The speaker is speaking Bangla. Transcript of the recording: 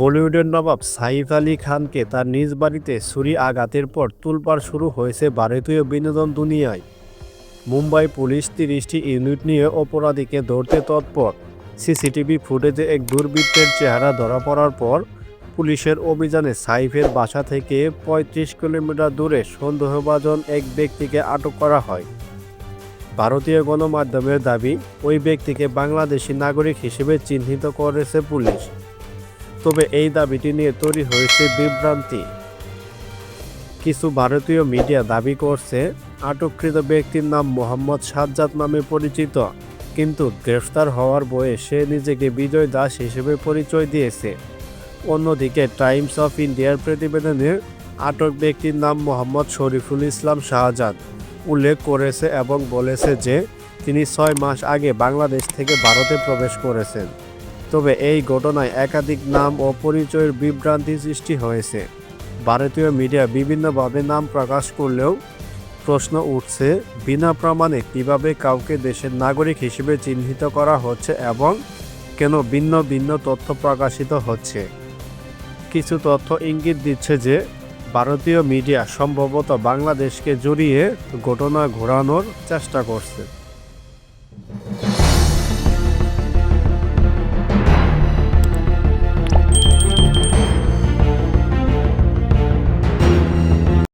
বলিউডের নবাব সাইফ আলী খানকে তার নিজ বাড়িতে ছুরি আঘাতের পর তুলপাড় শুরু হয়েছে ভারতীয় বিনোদন দুনিয়ায়। মুম্বাই পুলিশ তিরিশটি ইউনিট নিয়ে অপরাধীকে ধরতে তৎপর। সিসিটিভি ফুটেজে এক দুর্বৃত্তের চেহারা ধরা পড়ার পর পুলিশের অভিযানে সাইফের বাসা থেকে ৩৫ কিলোমিটার দূরে সন্দেহভাজন এক ব্যক্তিকে আটক করা হয়। ভারতীয় গণমাধ্যমের দাবি, ওই ব্যক্তিকে বাংলাদেশি নাগরিক হিসেবে চিহ্নিত করেছে পুলিশ। তবে এই দাবিটি নিয়ে তৈরি হয়েছে বিভ্রান্তি। কিছু ভারতীয় মিডিয়া দাবি করছে, আটককৃত ব্যক্তির নাম মোহাম্মদ সাজ্জাদ নামে পরিচিত, কিন্তু গ্রেফতার হওয়ার বয়ে সে নিজেকে বিজয় দাস হিসেবে পরিচয় দিয়েছে। অন্যদিকে টাইমস অফ ইন্ডিয়ার প্রতিবেদনে আটক ব্যক্তির নাম মোহাম্মদ শরীফুল ইসলাম শাহজাদ উল্লেখ করেছে এবং বলেছে যে, তিনি ছয় মাস আগে বাংলাদেশ থেকে ভারতে প্রবেশ করেছেন। তবে এই ঘটনায় একাধিক নাম ও পরিচয়ের বিভ্রান্তি সৃষ্টি হয়েছে। ভারতীয় মিডিয়া বিভিন্নভাবে নাম প্রকাশ করলেও প্রশ্ন উঠছে, বিনা প্রমাণে কীভাবে কাউকে দেশের নাগরিক হিসেবে চিহ্নিত করা হচ্ছে এবং কেন ভিন্ন ভিন্ন তথ্য প্রকাশিত হচ্ছে। কিছু তথ্য ইঙ্গিত দিচ্ছে যে, ভারতীয় মিডিয়া সম্ভবত বাংলাদেশকে জড়িয়ে ঘটনা ঘোরানোর চেষ্টা করছে।